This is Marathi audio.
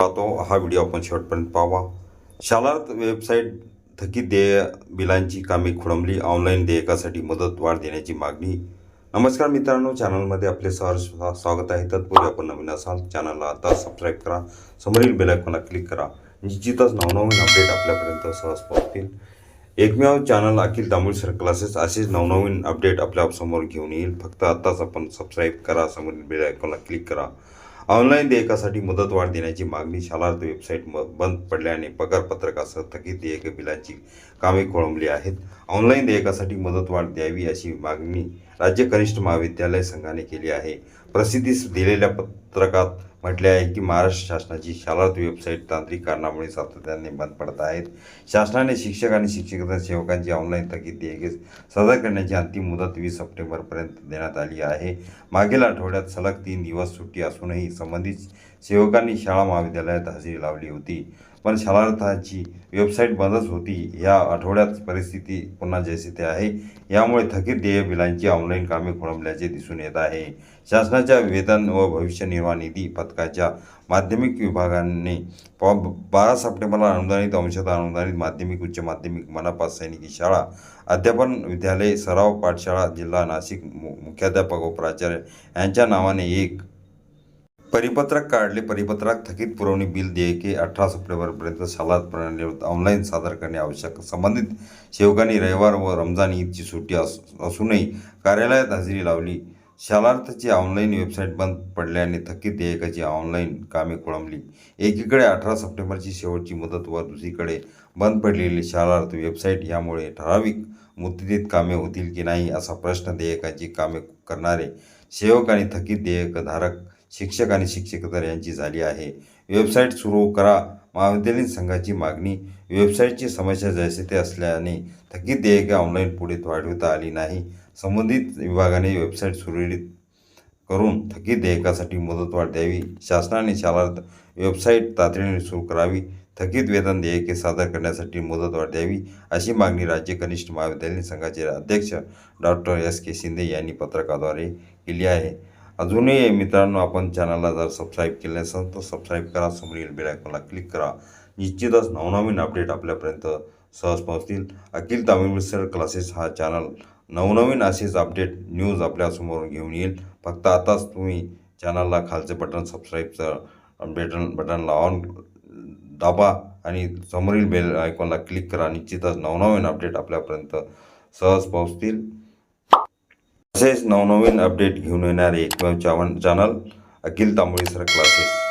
पाहतो. हा व्हिडिओ आपण शेवटपर्यंत पाहावा. शालार्थ वेबसाईट थकीत देय बिलांची कामे खोळंबली ऑनलाईन देयकासाठी मदत वाढ देण्याची मागणी. नमस्कार मित्रांनो. चॅनलमध्ये आपले सहर्ष स्वागत आहे. तत्पूर्वी आपण नवीन असाल चॅनलला आता सबस्क्राईब करा. समोरील बेलायकॉनला क्लिक करा. निश्चितच नवनवीन अपडेट आपल्यापर्यंत सहज पोहोचतील. एकमेव चॅनल अखिल तांबुळसर क्लासेस असेच नवनवीन अपडेट आपल्यासमोर घेऊन येईल. फक्त आत्ताच आपण सबस्क्राईब करा. समोरील बेलायकॉनला क्लिक करा. ऑनलाईन देयकासाठी मुदतवाढ देण्याची मागणी शालार्थ वेबसाईट म- बंद पडल्याने पगारपत्रकासह थकीत देयक बिलांची कामे खोळंबली आहेत. ऑनलाईन देयकासाठी मुदतवाढ द्यावी अशी मागणी राज्य कनिष्ठ महाविद्यालय संघाने केली आहे. प्रसिद्धीस दिलेल्या पत्रकात म्हटले आहे की महाराष्ट्र शासनाची शालार्थ वेबसाईट तांत्रिक कारणामुळे सातत्याने बंद पडत आहेत. शासनाने शिक्षक आणि शिक्षक सेवकांची ऑनलाईन थकीत देयके सादर करण्याची अंतिम मुदत वीस सप्टेंबरपर्यंत देण्यात आली आहे. मागील आठवड्यात सलग तीन दिवस सुट्टी असूनही संबंधित सेवकांनी शाळा महाविद्यालयात हजेरी लावली होती. पण शालार्थाची वेबसाईट बंदच होती. या आठवड्यात परिस्थिती पुन्हा जैसे ते आहे. यामुळे थकीत देय बिलांची ऑनलाईन कामे खोळंबल्याचे दिसून येत आहे. शासनाच्या वेतन व भविष्य निर्वाह निधी पथकाच्या माध्यमिक विभागाने बारा सप्टेंबरला अनुदानित अंशतः अनुदानित माध्यमिक उच्च माध्यमिक मनपा सैनिकी शाळा अध्यापन विद्यालय सराव पाठशाळा जिल्हा नाशिक मु मुख्याध्यापक व प्राचार्य यांच्या नावाने एक परिपत्रक काढले. परिपत्रक थकीत पुरवणी बिल देयके अठरा सप्टेंबरपर्यंत शालात प्रणालीवर ऑनलाईन सादर करणे आवश्यक. संबंधित सेवकांनी रविवार व रमजान ईदची सुट्टी अस असूनही कार्यालयात हजेरी लावली. शालार्थची ऑनलाईन वेबसाईट बंद पडल्याने थकीत देयकाची ऑनलाईन कामे खोळंबली. एकीकडे अठरा सप्टेंबरची शेवटची मुदत व दुसरीकडे बंद पडलेली शालार्थ वेबसाईट यामुळे ठराविक मुदतीत कामे होतील की नाही असा प्रश्न देयकाची कामे करणारे सेवक आणि थकीत देयकधारक शिक्षक आणि शिक्षकेतर यांची झाली आहे. वेबसाईट सुरू करा. महाविद्यालयीन संघाची मागणी वेबसाईटची समस्या जैसे ते असल्याने थकीत देयके ऑनलाईन पुढे वाढविता आली नाही. संबंधित विभागाने वेबसाईट सुरळीत करून थकीत देयकासाठी मुदतवाढ द्यावी. शासनाने शालार्थ वेबसाईट तातडीने सुरू करावी. थकीत वेतन देयके सादर करण्यासाठी मुदतवाढ द्यावी अशी मागणी राज्य कनिष्ठ महाविद्यालयीन संघाचे अध्यक्ष डॉक्टर एस के शिंदे यांनी पत्रकाद्वारे केली आहे. अजूनही मित्रांनो आपण चॅनलला जर सबस्क्राईब केले नसेल तर सबस्क्राईब करा. समोरील बेल आयकॉनला क्लिक करा. निश्चितच नवनवीन अपडेट आपल्यापर्यंत सहज पोहोचतील. अखिल तामिळ सर क्लासेस हा चॅनल नवनवीन असेच अपडेट न्यूज आपल्यासमोर घेऊन येईल. फक्त आताच तुम्ही चॅनलला खालचे बटन सबस्क्राईबचं बटन बटनला ऑन दाबा आणि समोरील बेल आयकॉनला क्लिक करा. निश्चितच नवनवीन अपडेट आपल्यापर्यंत सहज पोहोचतील. तसेच नवनवीन अपडेट घेऊन येणारे एकमेव चावन channel Akhil Tamboli sir classes